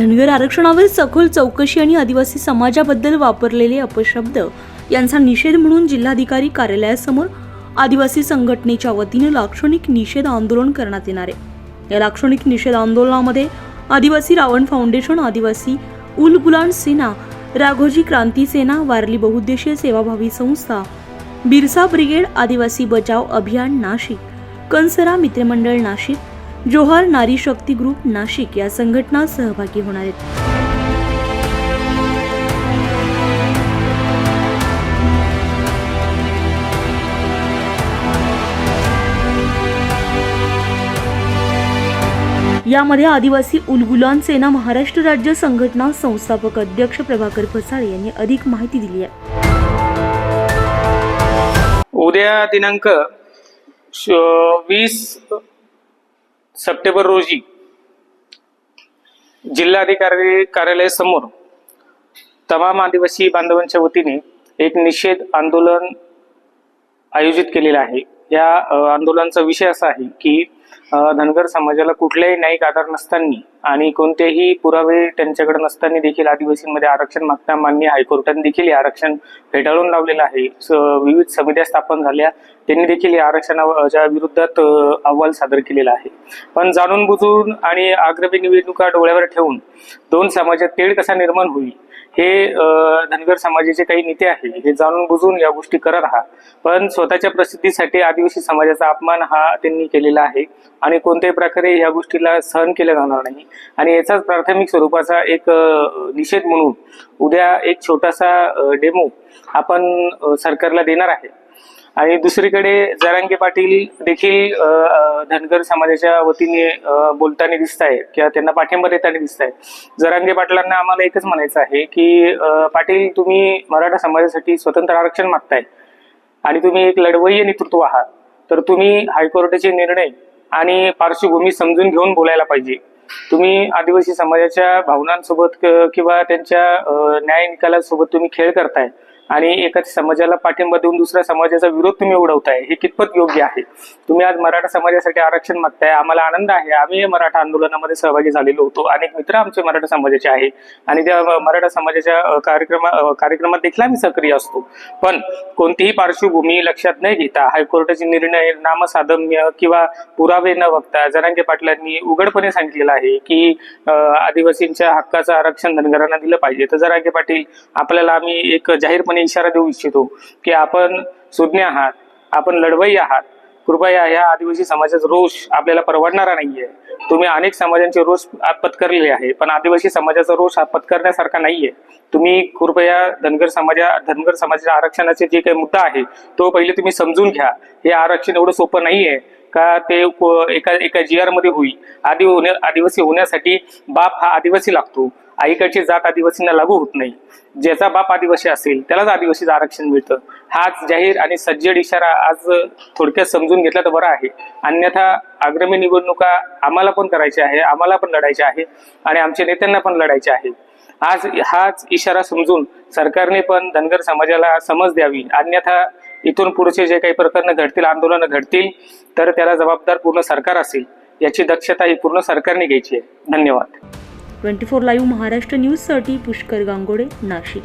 धनगर आरक्षणावर सखोल चौकशी आणि आदिवासी समाजाबद्दल वापरलेले अपशब्द यांचा निषेध म्हणून जिल्हाधिकारी कार्यालयासमोर आदिवासी संघटनेच्या वतीनं लाक्षणिक निषेध आंदोलन करण्यात येणार आहे. या लाक्षणिक निषेध आंदोलनामध्ये आदिवासी रावण फाउंडेशन आदिवासी उलगुलान सेना राघोजी क्रांती सेना वारली बहुउद्देशीय सेवाभावी संस्था बिरसा ब्रिगेड आदिवासी बचाव अभियान नाशिक कंसरा मित्रमंडळ नाशिक जोहार नारी शक्ती ग्रुप नाशिक या संघटना सहभागी होणार आहेत. यामध्ये आदिवासी उलगुलान सेना महाराष्ट्र राज्य संघटना संस्थापक अध्यक्ष प्रभाकर फसाळे यांनी अधिक माहिती दिली आहे. उद्या दिनांक वीस सप्टेंबर रोजी जिल्हाधिकारी कार्यालयासमोर तमाम आदिवासी बांधवांच्या वतीने एक निषेध आंदोलन आयोजित केलेलं आहे. या आंदोलनाचा विषय असा आहे की धनगर समाजाला कुठल्याही न्यायिक आधार नसताना आणि कोणतेही पुरावे त्यांच्याकडे नसताना देखील आदिवासींमध्ये आरक्षण मागता मान्य हायकोर्टाने देखील हे आरक्षण फेटाळून लावलेलं आहे. स- विविध समित्या स्थापन झाल्या. त्यांनी देखील या आरक्षणाच्या विरोधात अहवाल सादर केलेला आहे. पण जाणून बुजून आणि आग्रही निवडणुका डोळ्यावर ठेवून दोन समाजात तेढ कसा निर्माण होईल हे धनगर समाजाचे काही नेते आहे. हे जाणून बुजून या गोष्टी करत आहात पण स्वतःच्या प्रसिद्धीसाठी आदिवासी समाजाचा अपमान हा त्यांनी केलेला आहे. आणि कोणत्याही प्रकारे या गोष्टीला सहन केलं जाणार नाही. आणि याचाच प्राथमिक स्वरूपाचा एक निषेध म्हणून उद्या एक छोटासा डेमो आपण सरकारला देणार आहे. आणि दुसरीकडे जरांगे पाटील देखील धनगर समाजाच्या वतीने बोलताना दिसत आहे किंवा त्यांना पाठिंबा देताना दिसत आहे जरांगे पाटलांना आम्हाला एकच म्हणायचं आहे की पाटील तुम्ही मराठा समाजासाठी स्वतंत्र आरक्षण मागताय आणि तुम्ही एक लढवय्य नेतृत्व आहात. तर तुम्ही हायकोर्टाचे निर्णय आणि पार्श्वभूमी समजून घेऊन बोलायला पाहिजे. तुम्ही आदिवासी समाजाच्या भावनांसोबत क- किंवा त्यांच्या न्याय निकालासोबत तुम्ही खेळ करताय. आणि एका समाजाला पाठिंबा देऊन दुसऱ्या समाजाचा विरोध तुम्ही उडवताय हे कितपत योग्य आहे? तुम्ही आज मराठा समाजासाठी आरक्षण मागताय आम्हाला आनंद आहे. आम्ही मराठा आंदोलनामध्ये सहभागी झालेलो होतो. अनेक मित्र आमचे मराठा समाजाचे आहे. आणि त्या मराठा समाजाच्या कार्यक्रमा कार्यक्रमात देखील आम्ही सक्रिय असतो. पण कोणतीही पार्श्वभूमी लक्षात न घेता हायकोर्टाचे निर्णय नामसाधम्य किंवा पुरावे न बघता जरांगे पाटलांनी उघडपणे सांगितलेलं आहे की आदिवासींच्या हक्काचं आरक्षण धनगरांना दिलं पाहिजे. तर जरांगे पाटील आपल्याला आम्ही एक जाहीरपणे इशारा देऊ इच्छितो की आपण सुज्ञ आहात आपण लढवई आहात. कृपया ह्या आदिवासी समाजाचा रोष आपल्याला परवडणारा नाहीये. तुम्ही अनेक समाजांचे रोष पत्करलेले आहे पण आदिवासी समाजाचा रोष पत्करण्यासारखा नाहीये. तुम्ही कृपया धनगर समाजा धनगर समाजाच्या आरक्षणाचे जे काही मुद्दा आहे तो पहिले तुम्ही समजून घ्या. हे आरक्षण एवढं सोपं नाहीये. का ते एका एका जी आरमध्ये होईल आदि होण्या आदिवासी होण्यासाठी बाप हा आदिवासी लागतो. आईकडची जात आदिवासींना लागू होत नाही. ज्याचा बाप आदिवासी असेल त्यालाच आदिवासीचं आरक्षण मिळतं. हाच जाहीर आणि सज्जड इशारा आज थोडक्यात समजून घेतला तर बरा आहे. अन्यथा आग्रमी निवडणुका आम्हाला पण करायच्या आहे आम्हाला पण लढायच्या आहे आणि आमच्या नेत्यांना पण लढायचे आहे. आज हाच इशारा समजून सरकारने पण धनगर समाजाला समज द्यावी. अन्यथा इथून पुढचे जे काही प्रकरण घडतील आंदोलनं घडतील तर त्याला जबाबदार पूर्ण सरकार असेल याची दक्षता ही पूर्ण सरकारने घ्यायची आहे. धन्यवाद. ट्वेंटी फोर लाईव्ह महाराष्ट्र न्यूजसाठी पुष्कर गांगोडे नाशिक.